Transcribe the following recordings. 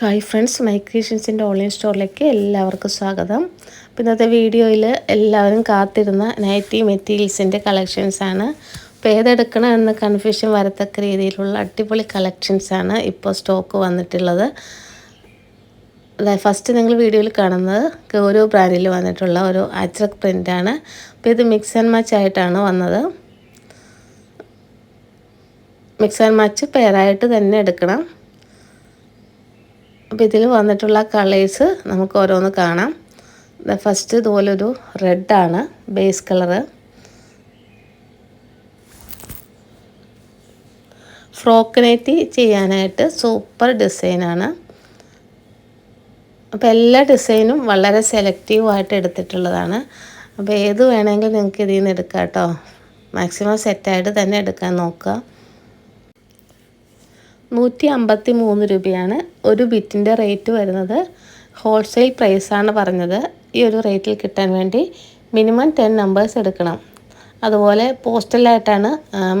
Hi friends my ക്രിയേഷൻസിന്റെ online സ്റ്റോറിലേക്ക് എല്ലാവർക്കും സ്വാഗതം. അപ്പോൾ ഇന്നത്തെ വീഡിയോയിൽ എല്ലാവരും കാത്തിരുന്ന നൈറ്റി മെറ്റീരിയൽസിന്റെ കളക്ഷൻസാണ് അപ്പോൾ ഏതെടുക്കണം എന്ന കൺഫ്യൂഷൻ വരത്തക്ക രീതിയിലുള്ള അടിപൊളി കളക്ഷൻസാണ് ഇപ്പോൾ സ്റ്റോക്ക് വന്നിട്ടുള്ളത്. അതായത് ഫസ്റ്റ് നിങ്ങൾ വീഡിയോയിൽ കാണുന്നത് ഓരോ ബ്രാൻഡിൽ വന്നിട്ടുള്ള ഒരു അജ്രക് പ്രിന്റാണ് അപ്പോൾ ഇത് മിക്സ് ആൻഡ് മാച്ച് ആയിട്ടാണ് വന്നത്. മിക്സ് ആൻഡ് മാച്ച് പെയറായിട്ട് തന്നെ എടുക്കണം. അപ്പോൾ ഇതിൽ വന്നിട്ടുള്ള കളേഴ്സ് നമുക്ക് ഓരോന്ന് കാണാം. ദ ഫസ്റ്റ് ഇതുപോലൊരു റെഡാണ് ബേസ് കളറ് ഫ്രോക്ക് നൈറ്റി ചെയ്യാനായിട്ട് സൂപ്പർ ഡിസൈനാണ് അപ്പോൾ എല്ലാ ഡിസൈനും വളരെ സെലക്റ്റീവായിട്ട് എടുത്തിട്ടുള്ളതാണ്. അപ്പോൾ ഏത് വേണമെങ്കിലും നിങ്ങൾക്ക് ഇതിൽ നിന്ന് എടുക്കാം കേട്ടോ മാക്സിമം സെറ്റായിട്ട് തന്നെ എടുക്കാൻ നോക്കുക. നൂറ്റി അമ്പത്തി മൂന്ന് രൂപയാണ് ഒരു ബിറ്റിന്റെ റേറ്റ് വരുന്നത്. ഹോൾസെയിൽ പ്രൈസാണ് പറഞ്ഞത്. ഈ ഒരു റേറ്റിൽ കിട്ടാൻ വേണ്ടി മിനിമം ടെൻ നമ്പേഴ്സ് എടുക്കണം. അതുപോലെ പോസ്റ്റലായിട്ടാണ്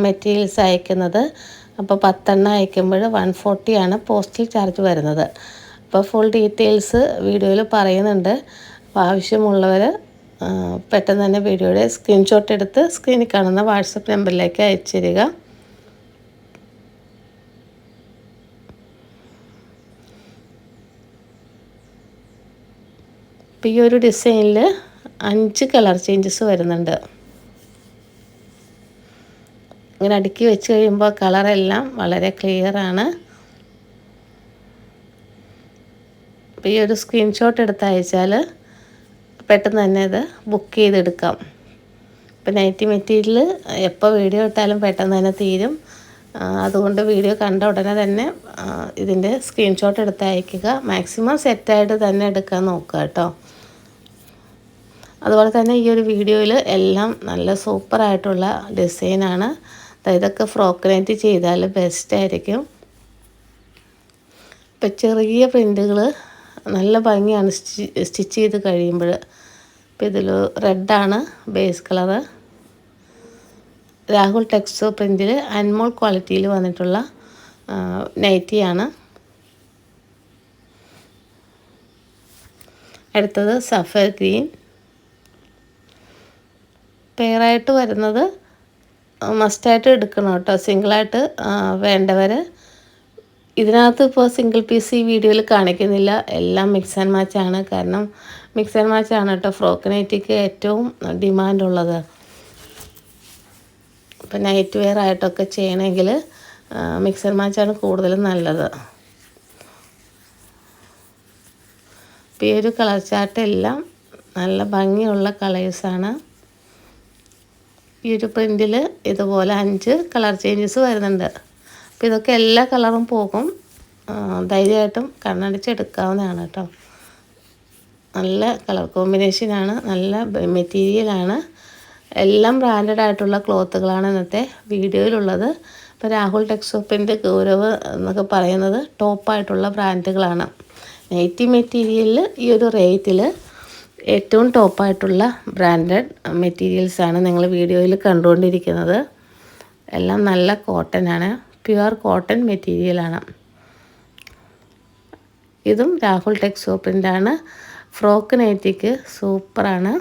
മെറ്റീരിയൽസ് അയക്കുന്നത്. അപ്പോൾ പത്തെണ്ണം അയക്കുമ്പോൾ വൺ ഫോർട്ടിയാണ് പോസ്റ്റൽ ചാർജ് വരുന്നത്. അപ്പോൾ ഫുൾ ഡീറ്റെയിൽസ് വീഡിയോയിൽ പറയുന്നുണ്ട്. അപ്പോൾ ആവശ്യമുള്ളവർ പെട്ടെന്ന് തന്നെ വീഡിയോയുടെ സ്ക്രീൻഷോട്ട് എടുത്ത് സ്ക്രീനിൽ കാണുന്ന വാട്സപ്പ് നമ്പറിലേക്ക് അയച്ചു തരിക. അപ്പോൾ ഈ ഒരു ഡിസൈനിൽ അഞ്ച് കളർ ചേഞ്ചസ് വരുന്നുണ്ട്. ഇങ്ങനെ അടുക്കി വെച്ച് കഴിയുമ്പോൾ കളറെല്ലാം വളരെ ക്ലിയർ ആണ്. അപ്പോൾ ഈ ഒരു സ്ക്രീൻഷോട്ട് എടുത്ത് അയച്ചാൽ പെട്ടെന്ന് തന്നെ ഇത് ബുക്ക് ചെയ്തെടുക്കാം. ഇപ്പം നൈറ്റി മെറ്റീരിയൽ എപ്പോൾ വീഡിയോ ഇട്ടാലും പെട്ടെന്ന് തന്നെ തീരും. അതുകൊണ്ട് വീഡിയോ കണ്ട ഉടനെ തന്നെ ഇതിന്റെ സ്ക്രീൻഷോട്ട് എടുത്ത് അയക്കുക. മാക്സിമം സെറ്റായിട്ട് തന്നെ എടുക്കാൻ നോക്കുക കേട്ടോ. അതുപോലെ തന്നെ ഈ ഒരു വീഡിയോയിൽ എല്ലാം നല്ല സൂപ്പറായിട്ടുള്ള ഡിസൈനാണ്. ഇതൊക്കെ ഫ്രോക്ക് നൈറ്റ് ചെയ്താൽ ബെസ്റ്റ് ആയിരിക്കും. ഇപ്പം ചെറിയ പ്രിന്റുകൾ നല്ല ഭംഗിയാണ് സ്റ്റിച്ച് ചെയ്ത് കഴിയുമ്പോൾ ഇപ്പം ഇതിൽ റെഡാണ് ബേസ് കളറ്. രാഹുൽ ടെക്സ്റ്റോ പ്രിന്റിൽ അൻമോൾ ക്വാളിറ്റിയിൽ വന്നിട്ടുള്ള നൈറ്റിയാണ്. അടുത്തത് സഫർ ഗ്രീൻ. പെയറായിട്ട് വരുന്നത് മസ്റ്റായിട്ട് എടുക്കണം കേട്ടോ. സിംഗിളായിട്ട് വേണ്ടവർ ഇതിനകത്ത് ഇപ്പോൾ സിംഗിൾ പീസ് ഈ വീഡിയോയിൽ കാണിക്കുന്നില്ല. എല്ലാം മിക്സ് ആൻഡ് മാച്ച് ആണ്. കാരണം മിക്സ് ആൻഡ് മാച്ച് ആണ് കേട്ടോ. ഫ്രോക്ക് നൈറ്റിക്ക് ഏറ്റവും ഡിമാൻഡ് ഉള്ളത്. ഇപ്പം നൈറ്റ് വെയർ ആയിട്ടൊക്കെ ചെയ്യണമെങ്കിൽ മിക്സ് ആൻഡ് മാച്ച് ആണ് കൂടുതലും നല്ലത്. ഇപ്പം ഈ ഒരു കളർ ചാർട്ട് എല്ലാം നല്ല ഭംഗിയുള്ള കളേഴ്സാണ് ഈ ഒരു പ്രിന്റിൽ ഇതുപോലെ അഞ്ച് കളർ ചേഞ്ചസ് വരുന്നുണ്ട്. അപ്പോൾ ഇതൊക്കെ എല്ലാ കളറും പോകും. ധൈര്യമായിട്ടും കണ്ണടിച്ചെടുക്കാവുന്നതാണ് കേട്ടോ. നല്ല കളർ കോമ്പിനേഷനാണ്. നല്ല മെറ്റീരിയലാണ്. എല്ലാം ബ്രാൻഡഡ് ആയിട്ടുള്ള ക്ലോത്തുകളാണ് ഇന്നത്തെ വീഡിയോയിലുള്ളത്. ഇപ്പോൾ രാഹുൽ ടെക്സോപ്പിന്റെ ഗൗരവ് എന്നൊക്കെ പറയുന്നത് ടോപ്പായിട്ടുള്ള ബ്രാൻഡുകളാണ്. നൈറ്റി മെറ്റീരിയലിൽ ഈ ഒരു റേറ്റിൽ ഏറ്റവും ടോപ്പായിട്ടുള്ള ബ്രാൻഡഡ് മെറ്റീരിയൽസാണ് നിങ്ങൾ വീഡിയോയിൽ കണ്ടുകൊണ്ടിരിക്കുന്നത്. എല്ലാം നല്ല കോട്ടനാണ്. പ്യുവർ കോട്ടൺ മെറ്റീരിയലാണ്. ഇതും രാഹുൽ ടെക് സോപ്പിന്റെ ആണ് ഫ്രോക്ക് നൈറ്റിക്ക് സൂപ്പറാണ്.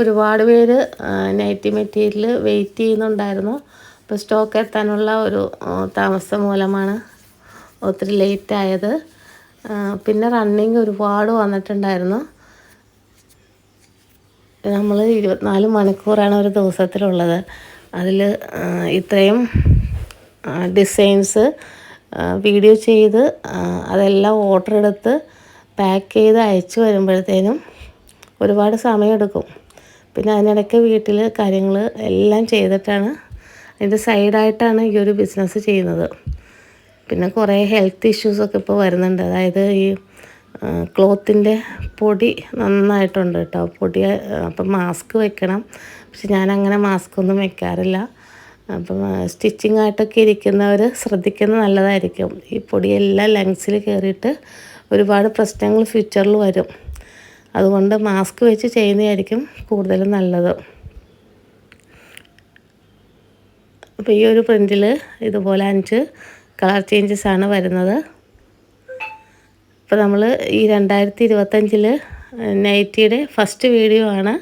ഒരുപാട് പേര് നൈറ്റി മെറ്റീരിയൽ വെയിറ്റ് ചെയ്യുന്നുണ്ടായിരുന്നു. അപ്പോൾ സ്റ്റോക്ക് എത്താനുള്ള ഒരു താമസം മൂലമാണ്. ഒത്തിരി ലേറ്റ് ആയത്. പിന്നെ റണ്ണിങ് ഒരുപാട് വന്നിട്ടുണ്ടായിരുന്നു. നമ്മൾ ഇരുപത്തിനാല് മണിക്കൂറാണ് ഒരു ദിവസത്തിലുള്ളത്. അതിൽ ഇത്രയും ഡിസൈൻസ് വീഡിയോ ചെയ്ത് അതെല്ലാം ഓർഡർ എടുത്ത് പാക്ക് ചെയ്ത് അയച്ചു വരുമ്പോഴത്തേനും ഒരുപാട് സമയമെടുക്കും. പിന്നെ അതിനിടയ്ക്ക് വീട്ടിൽ കാര്യങ്ങൾ എല്ലാം ചെയ്തിട്ടാണ് അതിന്റെ സൈഡായിട്ടാണ് ഈ ഒരു ബിസിനസ് ചെയ്യുന്നത്. പിന്നെ കുറേ ഹെൽത്ത് ഇഷ്യൂസൊക്കെ ഇപ്പോൾ വരുന്നുണ്ട്. അതായത് ഈ ക്ലോത്തിന്റെ പൊടി നന്നായിട്ടുണ്ട് കേട്ടോ പൊടി അപ്പം മാസ്ക് വെക്കണം. പക്ഷെ ഞാനങ്ങനെ മാസ്ക് ഒന്നും വെക്കാറില്ല. അപ്പം സ്റ്റിച്ചിങ് ആയിട്ടൊക്കെ ഇരിക്കുന്നവർ ശ്രദ്ധിക്കുന്നത് നല്ലതായിരിക്കും. ഈ പൊടിയെല്ലാം ലങ്സിൽ കയറിയിട്ട് ഒരുപാട് പ്രശ്നങ്ങൾ ഫ്യൂച്ചറിൽ വരും. അതുകൊണ്ട് മാസ്ക് വെച്ച് ചെയ്യുന്നതായിരിക്കും കൂടുതലും നല്ലത്. അപ്പോൾ ഈ ഒരു പ്രിന്റിൽ ഇതുപോലെ അഞ്ച് കളർ ചേഞ്ചസ് ആണ് വരുന്നത്. അപ്പോൾ നമ്മൾ ഈ രണ്ടായിരത്തി ഇരുപത്തഞ്ചിൽ നൈറ്റിയുടെ ഫസ്റ്റ് വീഡിയോ ആണ്.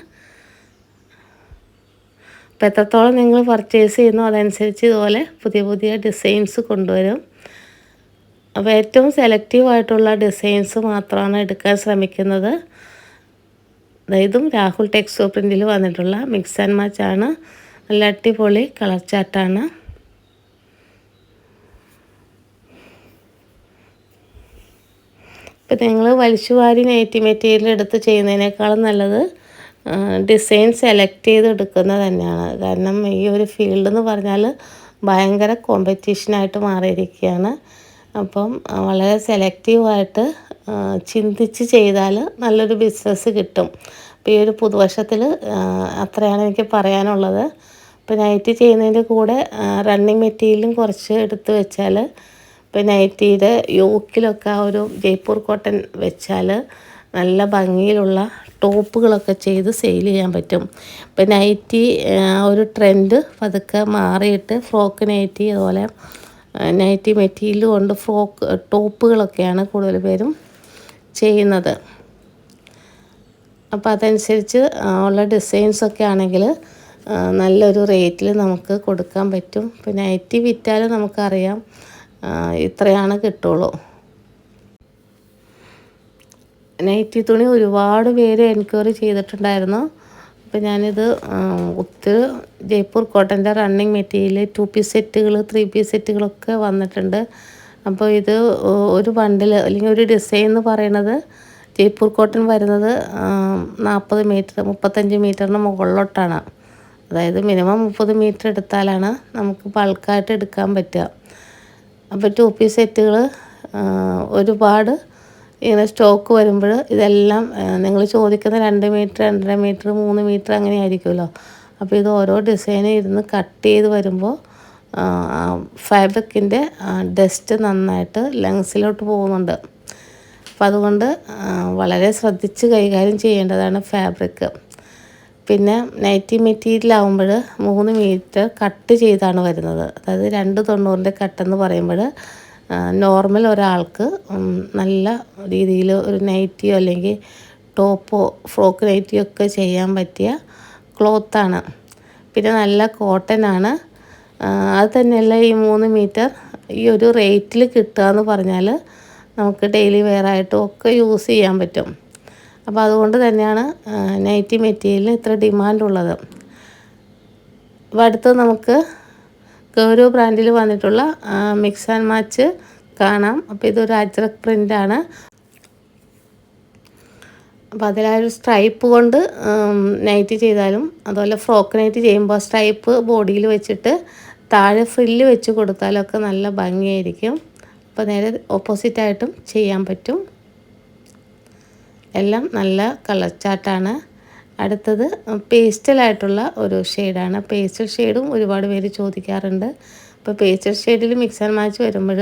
അപ്പോൾ എത്രത്തോളം നിങ്ങൾ പർച്ചേസ് ചെയ്യുന്നു അതനുസരിച്ച് ഇതുപോലെ പുതിയ പുതിയ ഡിസൈൻസ് കൊണ്ടുവരും. അപ്പോൾ ഏറ്റവും സെലക്റ്റീവ് ആയിട്ടുള്ള ഡിസൈൻസ് മാത്രമാണ് എടുക്കാൻ ശ്രമിക്കുന്നത്. ഇതും രാഹുൽ ടെക്സ്റ്റോ പ്രിന്റിൽ വന്നിട്ടുള്ള മിക്സ് ആൻഡ് മാച്ച് ആണ്. നല്ല അടിപൊളി കളർ ചാർട്ടാണ് ഇപ്പം നിങ്ങൾ വലിച്ചു വാരി മെറ്റീരിയൽ എടുത്ത് ചെയ്യുന്നതിനേക്കാളും നല്ലത് ഡിസൈൻ സെലക്ട് ചെയ്ത് എടുക്കുന്നത് തന്നെയാണ്. കാരണം ഈ ഒരു ഫീൽഡ് എന്ന് പറഞ്ഞാൽ ഭയങ്കര കോമ്പറ്റീഷനായിട്ട് മാറിയിരിക്കുകയാണ്. അപ്പം വളരെ സെലക്റ്റീവായിട്ട് ചിന്തിച്ച് ചെയ്താൽ നല്ലൊരു ബിസിനസ് കിട്ടും. അപ്പോൾ ഈ ഒരു പുതുവർഷത്തിൽ അത്രയാണ് എനിക്ക് പറയാനുള്ളത്. അപ്പോൾ നൈറ്റ് ചെയ്യുന്നതിന്റെ കൂടെ റണ്ണിങ് മെറ്റീരിയലും കുറച്ച് എടുത്ത് വെച്ചാൽ ഇപ്പോൾ നൈറ്റിയുടെ യോക്കിലൊക്കെ ആ ഒരു ജയ്പൂർ കോട്ടൺ വെച്ചാൽ നല്ല ഭംഗിയിലുള്ള ടോപ്പുകളൊക്കെ ചെയ്ത് സെയിൽ ചെയ്യാൻ പറ്റും. ഇപ്പം നൈറ്റി ഒരു ട്രെൻഡ് പതുക്കെ മാറിയിട്ട് ഫ്രോക്ക് നൈറ്റി അതുപോലെ നൈറ്റി മെറ്റീരിയൽ കൊണ്ട് ഫ്രോക്ക് ടോപ്പുകളൊക്കെയാണ് കൂടുതൽ പേരും ചെയ്യുന്നത്. അപ്പോൾ അതനുസരിച്ച് ഉള്ള ഡിസൈൻസൊക്കെ ആണെങ്കിൽ നല്ലൊരു റേറ്റിൽ നമുക്ക് കൊടുക്കാൻ പറ്റും. ഇപ്പോൾ നൈറ്റി വിറ്റാലും നമുക്കറിയാം ഇത്രയാണ് കിട്ടുള്ളൂ. നൈറ്റി തുണി ഒരുപാട് പേര് എൻക്വയറി ചെയ്തിട്ടുണ്ടായിരുന്നു. അപ്പോൾ ഞാനിത് ഒത്തിരി ജയ്പൂർ കോട്ടന്റെ റണ്ണിങ് മെറ്റീരിയൽ ടു പീസ് സെറ്റുകൾ ത്രീ പീസ് സെറ്റുകളൊക്കെ വന്നിട്ടുണ്ട്. അപ്പോൾ ഇത് ഒരു ബണ്ടിൽ അല്ലെങ്കിൽ ഒരു ഡിസൈൻ എന്ന് പറയുന്നത് ജയ്പൂർ കോട്ടൺ വരുന്നത് നാൽപ്പത് മീറ്റർ മുപ്പത്തഞ്ച് മീറ്ററിന് മുകളിലോട്ടാണ്. അതായത് മിനിമം മുപ്പത് മീറ്റർ എടുത്താലാണ് നമുക്ക് ബൾക്കായിട്ട് എടുക്കാൻ പറ്റുക. അപ്പോൾ ടു പീസ് സെറ്റുകൾ ഒരുപാട് ഇങ്ങനെ സ്റ്റോക്ക് വരുമ്പോൾ ഇതെല്ലാം നിങ്ങൾ ചോദിക്കുന്ന രണ്ട് മീറ്റർ രണ്ടര മീറ്റർ മൂന്ന് മീറ്റർ അങ്ങനെ ആയിരിക്കുമല്ലോ. അപ്പോൾ ഇത് ഓരോ ഡിസൈൻ ഇരുന്ന് കട്ട് ചെയ്ത് വരുമ്പോൾ ഫാബ്രിക്കിന്റെ ഡസ്റ്റ് നന്നായിട്ട് ലങ്സിലോട്ട് പോകുന്നുണ്ട്. അപ്പോൾ അതുകൊണ്ട് വളരെ ശ്രദ്ധിച്ച് കൈകാര്യം ചെയ്യേണ്ടതാണ് ഫാബ്രിക് പിന്നെ നൈറ്റി മെറ്റീരിയൽ ആകുമ്പോൾ മൂന്ന് മീറ്റർ കട്ട് ചെയ്താണ് വരുന്നത്. അതായത് രണ്ട് തൊണ്ണൂറിന്റെ കട്ടെന്ന് പറയുമ്പോൾ നോർമൽ ഒരാൾക്ക് നല്ല രീതിയിൽ ഒരു നൈറ്റിയോ അല്ലെങ്കിൽ ടോപ്പോ ഫ്രോക്ക് നൈറ്റിയോ ഒക്കെ ചെയ്യാൻ പറ്റിയ ക്ലോത്താണ് പിന്നെ നല്ല കോട്ടൺ ആണ്. അത് തന്നെയല്ല ഈ മൂന്ന് മീറ്റർ ഈ ഒരു റേറ്റിൽ കിട്ടുക എന്ന് പറഞ്ഞാൽ നമുക്ക് ഡെയിലി വെയർ ആയിട്ടും ഒക്കെ യൂസ് ചെയ്യാൻ പറ്റും. അപ്പോൾ അതുകൊണ്ട് തന്നെയാണ് നൈറ്റി മെറ്റീരിയലിന് ഇത്ര ഡിമാൻഡ് ഉള്ളത്. അപ്പോൾ അടുത്ത് നമുക്ക് ഗൗരവ് ബ്രാൻഡിൽ വന്നിട്ടുള്ള മിക്സ് ആൻഡ് മാച്ച് കാണാം. അപ്പോൾ ഇതൊരു അജ്രക് പ്രിന്റാണ് അപ്പോൾ അതിലാ ഒരു സ്ട്രൈപ്പ് കൊണ്ട് നൈറ്റ് ചെയ്താലും അതുപോലെ ഫ്രോക്ക് നൈറ്റ് ചെയ്യുമ്പോൾ സ്ട്രൈപ്പ് ബോഡിയിൽ വെച്ചിട്ട് താഴെ ഫ്രില്ല് വെച്ച് കൊടുത്താലൊക്കെ നല്ല ഭംഗിയായിരിക്കും. അപ്പോൾ നേരെ ഓപ്പോസിറ്റായിട്ടും ചെയ്യാൻ പറ്റും. എല്ലാം നല്ല കളർ ചാർട്ടാണ് അടുത്തത് പേസ്റ്റലായിട്ടുള്ള ഒരു ഷെയ്ഡാണ് പേസ്റ്റൽ ഷെയ്ഡും ഒരുപാട് പേര് ചോദിക്കാറുണ്ട്. അപ്പോൾ പേസ്റ്റൽ ഷെയ്ഡിൽ മിക്സ് ആൻഡ് മാച്ച് വരുമ്പോൾ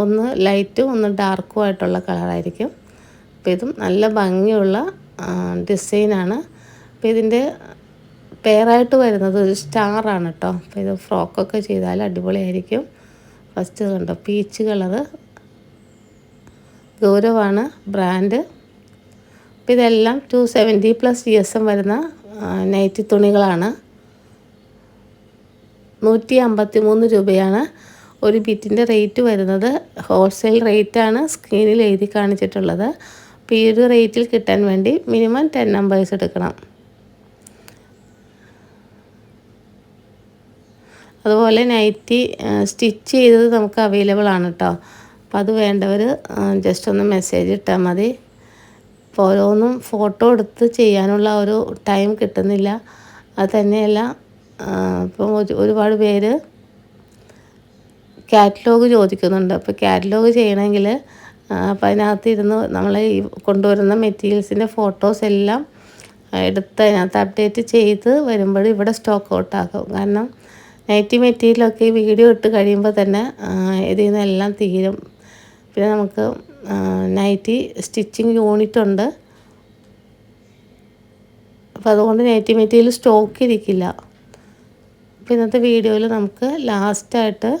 ഒന്ന് ലൈറ്റും ഒന്ന് ഡാർക്കും ആയിട്ടുള്ള കളറായിരിക്കും അപ്പോൾ ഇതും നല്ല ഭംഗിയുള്ള ഡിസൈനാണ് അപ്പോൾ ഇതിന്റെ പെയറായിട്ട് വരുന്നത് ഒരു സ്റ്റാറാണ് കേട്ടോ അപ്പോൾ ഇത് ഫ്രോക്കൊക്കെ ചെയ്താൽ അടിപൊളിയായിരിക്കും. ഫസ്റ്റ് കണ്ടോ പീച്ച് കളറ് ഗൗരവാണ് ബ്രാൻഡ് അപ്പോൾ ഇതെല്ലാം two seventy plus G S M വരുന്ന നൈറ്റി തുണികളാണ്. നൂറ്റി അമ്പത്തി മൂന്ന് രൂപയാണ്. ഒരു ബിറ്റിന്റെ റേറ്റ് വരുന്നത്. ഹോൾസെയിൽ റേറ്റാണ് സ്ക്രീനിൽ എഴുതി കാണിച്ചിട്ടുള്ളത്. അപ്പോൾ ഈ ഒരു റേറ്റിൽ കിട്ടാൻ വേണ്ടി മിനിമം ടെൻ നമ്പേഴ്സ് എടുക്കണം. അതുപോലെ നൈറ്റി സ്റ്റിച്ച് ചെയ്തത് നമുക്ക് അവൈലബിൾ ആണ് കേട്ടോ അപ്പോൾ അത് വേണ്ടവർ ജസ്റ്റ് ഒന്ന് മെസ്സേജ് ഇട്ടാൽ മതി. അപ്പോൾ ഓരോന്നും ഫോട്ടോ എടുത്ത് ചെയ്യാനുള്ള ഒരു ടൈം കിട്ടുന്നില്ല. അത് തന്നെയല്ല ഇപ്പം ഒരുപാട് പേര് കാറ്റലോഗ് ചോദിക്കുന്നുണ്ട്. അപ്പോൾ കാറ്റലോഗ് ചെയ്യണമെങ്കിൽ അപ്പോൾ അതിനകത്ത് ഇരുന്ന് നമ്മൾ ഈ കൊണ്ടുവരുന്ന മെറ്റീരിയൽസിന്റെ ഫോട്ടോസ് എല്ലാം എടുത്ത് അതിനകത്ത് അപ്ഡേറ്റ് ചെയ്ത് വരുമ്പോൾ ഇവിടെ സ്റ്റോക്ക് ഔട്ടാക്കും. കാരണം നൈറ്റി മെറ്റീരിയലൊക്കെ വീഡിയോ ഇട്ട് കഴിയുമ്പോൾ തന്നെ ഇതിൽ നിന്നെല്ലാം തീരും. പിന്നെ നമുക്ക് നൈറ്റി സ്റ്റിച്ചിങ് യൂണിറ്റ് ഉണ്ട്. അപ്പോൾ അതുകൊണ്ട് നൈറ്റി മെറ്റീരിയൽ സ്റ്റോക്ക് ഇരിക്കില്ല. അപ്പോൾ ഇന്നത്തെ വീഡിയോയിൽ നമുക്ക് ലാസ്റ്റായിട്ട്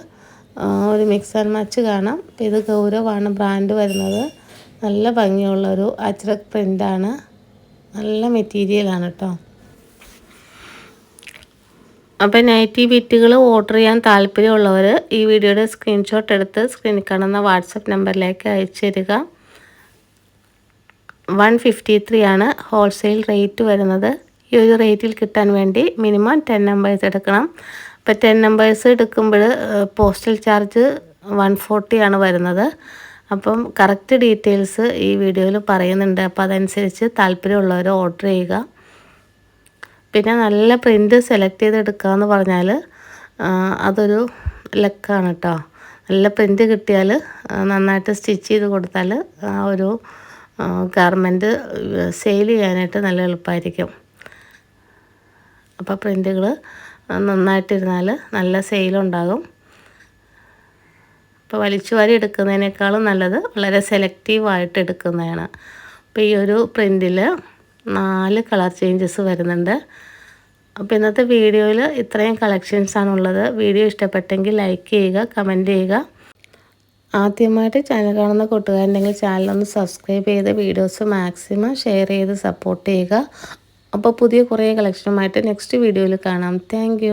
ഒരു മിക്സ് ആൻഡ് മാച്ച് കാണാം. അപ്പോൾ ഇത് ഗൗരവാണ് ബ്രാൻഡ് വരുന്നത്. നല്ല ഭംഗിയുള്ളൊരു അച്രക് പ്രിന്റാണ് നല്ല മെറ്റീരിയലാണ് കേട്ടോ അപ്പോൾ നൈറ്റി ബിറ്റുകൾ ഓർഡർ ചെയ്യാൻ താല്പര്യമുള്ളവർ ഈ വീഡിയോയുടെ സ്ക്രീൻഷോട്ട് എടുത്ത് സ്ക്രീനിൽ കാണുന്ന വാട്സപ്പ് നമ്പറിലേക്ക് അയച്ചു തരിക വൺ ഫിഫ്റ്റി ത്രീ ആണ് ഹോൾസെയിൽ റേറ്റ് വരുന്നത്. ഈ ഒരു റേറ്റിൽ കിട്ടാൻ വേണ്ടി മിനിമം ടെൻ നമ്പേഴ്സ് എടുക്കണം. അപ്പോൾ ടെൻ നമ്പേഴ്സ് എടുക്കുമ്പോൾ പോസ്റ്റൽ ചാർജ് വൺ ഫോർട്ടി ആണ് വരുന്നത്. അപ്പം കറക്റ്റ് ഡീറ്റെയിൽസ് ഈ വീഡിയോയിൽ പറയുന്നുണ്ട്. അപ്പോൾ അതനുസരിച്ച് താല്പര്യമുള്ളവർ ഓർഡർ ചെയ്യുക. പിന്നെ നല്ല പ്രിന്റ് സെലക്ട് ചെയ്തെടുക്കുക എന്ന് പറഞ്ഞാൽ അതൊരു ലക്കാണ് കേട്ടോ നല്ല പ്രിന്റ് കിട്ടിയാൽ നന്നായിട്ട് സ്റ്റിച്ച് ചെയ്ത് കൊടുത്താൽ ആ ഒരു ഗാർമെന്റ് സെയിൽ ചെയ്യാനായിട്ട് നല്ല എളുപ്പമായിരിക്കും അപ്പോൾ പ്രിന്റുകൾ നന്നായിട്ടിരുന്നാൽ നല്ല സെയിലുണ്ടാകും അപ്പോൾ വലിച്ചു വാരി എടുക്കുന്നതിനേക്കാളും നല്ലത് വളരെ സെലക്റ്റീവായിട്ട് എടുക്കുന്നതാണ്. അപ്പോൾ ഈ ഒരു പ്രിന്റിൽ നാല് കളർ ചേഞ്ചസ് വരുന്നുണ്ട്. അപ്പോൾ ഇന്നത്തെ വീഡിയോയിൽ ഇത്രയും കളക്ഷൻസാണുള്ളത് വീഡിയോ ഇഷ്ടപ്പെട്ടെങ്കിൽ ലൈക്ക് ചെയ്യുക കമന്റ് ചെയ്യുക. ആദ്യമായിട്ട് ചാനൽ കാണുന്ന കൂട്ടുകാരുണ്ടെങ്കിൽ ചാനലൊന്ന് സബ്സ്ക്രൈബ് ചെയ്ത് വീഡിയോസ് മാക്സിമം ഷെയർ ചെയ്ത് സപ്പോർട്ട് ചെയ്യുക. അപ്പോൾ പുതിയ കുറേ കളക്ഷനുമായിട്ട് നെക്സ്റ്റ് വീഡിയോയിൽ കാണാം. താങ്ക്